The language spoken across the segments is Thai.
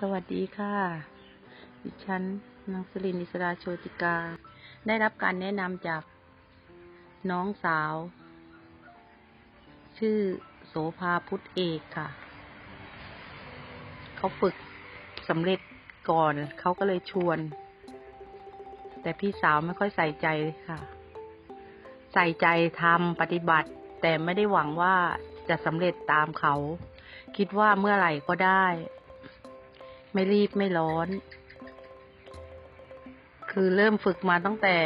สวัสดีค่ะ ดิฉันนางสลินอิสราโชติกา ได้รับการแนะนำจากน้องสาว ชื่อโสภาพุทธเอกค่ะ เขาฝึกสำเร็จก่อน เขาก็เลยชวน แต่พี่สาวไม่ค่อยใส่ใจค่ะ ใส่ใจทำปฏิบัติ แต่ไม่ได้หวังว่าจะสำเร็จตามเขา คิดว่าเมื่อไหร่ก็ได้ ไม่รีบไม่ร้อน คือเริ่มฝึกมาตั้งแต่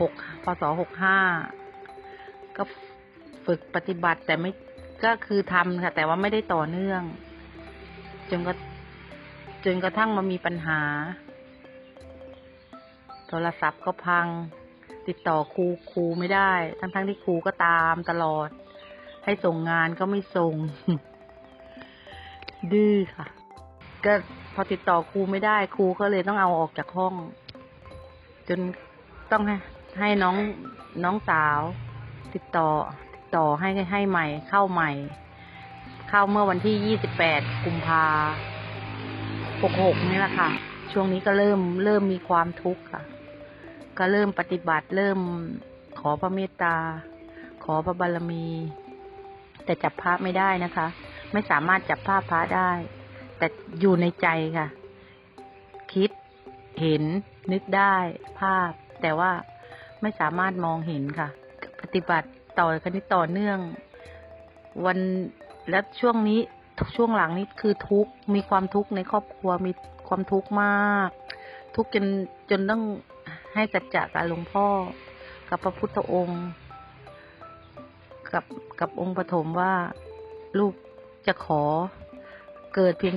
หกพศหกห้าก็ฝึกปฏิบัติแต่ไม่ก็คือทำค่ะ แต่ว่าไม่ได้ต่อเนื่อง จนก็จนกระทั่งมามีปัญหา โทรศัพท์ก็พัง ติดต่อครูครูไม่ได้ ทั้งทั้งๆที่ครูก็ตามตลอด ให้ส่งงานก็ไม่ส่ง ดื้อค่ะ ก็พอติดต่อครูไม่ได้ครูก็เลยต้องเอาออกจากห้อง จนต้องให้ให้น้องน้องสาว ติดต่อติดต่อให้ให้ใหม่เข้าใหม่ เข้าเมื่อวันที่ยี่สิบแปดกุมภาหกหกนี่แหละค่ะ ช่วงนี้ก็เริ่มเริ่มมีความทุกข์ค่ะ ก็เริ่มปฏิบัติเริ่มขอพระเมตตา ขอพระบารมี แต่จับพระไม่ได้นะคะ ไม่สามารถจับภาพพระได้ แต่อยู่ในใจค่ะ คิดเห็นนึกได้ภาพ แต่ว่าไม่สามารถมองเห็นค่ะ ปฏิบัติต่อกันนี้ต่อเนื่อง วันและช่วงนี้ช่วงหลังนี้คือทุกมีความทุกข์ในครอบครัวมีความทุกข์มาก ทุกข์จนจนต้องให้สัจจะกับหลวงพ่อ กับพระพุทธองค์ กับกับองค์ปฐมว่าลูก จะขอเกิดเพียง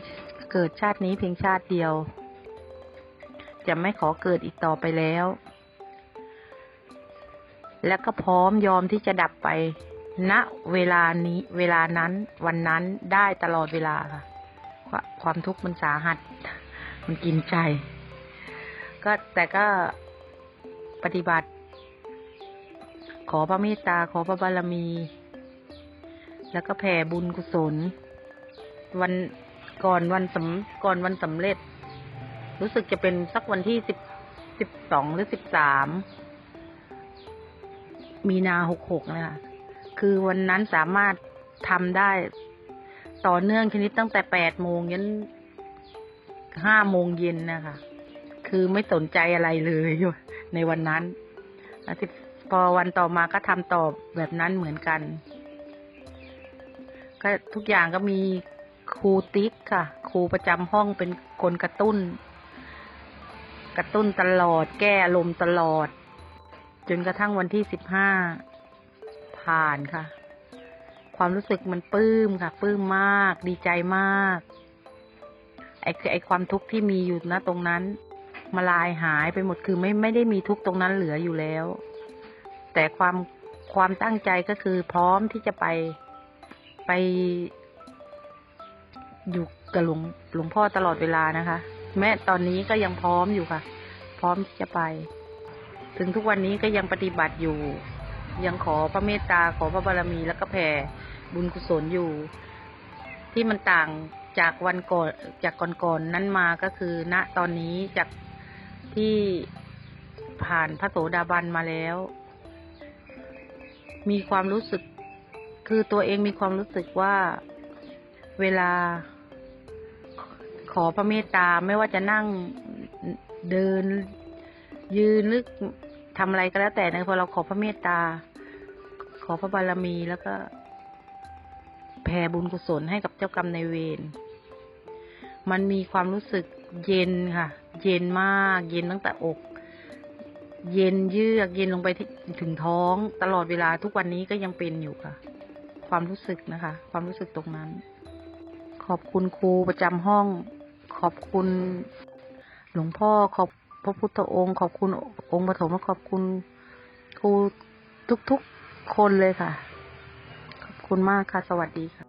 เกิดชาตินี้เพียงชาติเดียว จะไม่ขอเกิดอีกต่อไปแล้ว แล้วก็พร้อมยอมที่จะดับไปณเวลานี้เวลานั้นวันนั้นได้ตลอดเวลาค่ะควความทุกข์มันสาหัส มันกินใจ ก็แต่ก็ปฏิบัติ ขอพระเมตตาขอพระบารมี แล้วก็แผ่บุญกุศล วันก่อนวันสำก่อนวันสำเร็จ รู้สึกจะเป็นสักวันที่สิบสิบสองหรือสิบสามมีนาหกหกนะคะคือวันนั้นสามารถทำได้ต่อเนื่องชนิดตั้งแต่แปดโมงยันห้าโมงเย็นนะคะ คือไม่สนใจอะไรเลยในวันนั้นแล้วสิบพอวันต่อมาก็ทำต่อแบบนั้นเหมือนกัน ก็ทุกอย่างก็มีครูติ๊กค่ะ ครูประจำห้องเป็นคนกระตุ้น กระตุ้นตลอด แก้อารมณ์ตลอด จนกระทั่งวันที่สิบห้าผ่านค่ะ ความรู้สึกมันปลื้มค่ะปลื้มมาก ดีใจมากไอ้ไอ้ความทุกข์ที่มีอยู่นะตรงนั้นมาลายหายไปหมดคือไม่ไม่ได้มีทุกตรงนั้นเหลืออยู่แล้ว แต่ความความตั้งใจก็คือพร้อมที่จะไป ไปอยู่กับหลวงหลวงพ่อตลอดเวลานะคะ แม้ตอนนี้ก็ยังพร้อมอยู่ค่ะ พร้อมที่จะไป ถึงทุกวันนี้ก็ยังปฏิบัติอยู่ ยังขอพระเมตตาขอพระบารมีแล้วก็แผ่บุญกุศลอยู่ ที่มันต่างจากวันก่อนจากก่อนๆนนั้นมาก็คือ ณตอนนี้จากที่ผ่านพระโสดาบันมาแล้ว มีความรู้สึก คือตัวเองมีความรู้สึกว่าเวลา ขอพระเมตตาไม่ว่าจะนั่งเดิน ยืนหรือทำอะไรก็แล้วแต่นะพอเราขอพระเมตตา ขอพระบารมีแล้วก็แผ่บุญกุศลให้กับเจ้ากรรมในเวรมันมีความรู้สึกเย็นค่ะ เย็นมาก เย็นตั้งแต่อก เย็นเยือกเย็นลงไปถึงท้องตลอดเวลาทุกวันนี้ก็ยังเป็นอยู่ค่ะ ความรู้สึกนะคะ ความรู้สึกตรงนั้น ขอบคุณครูประจำห้อง ขอบคุณ หลวงพ่อขอบพระพุทธองค์ ขอบคุณองค์ปฐมและขอบคุณครูทุกๆคนเลยค่ะ ขอบคุณมากค่ะ สวัสดีค่ะ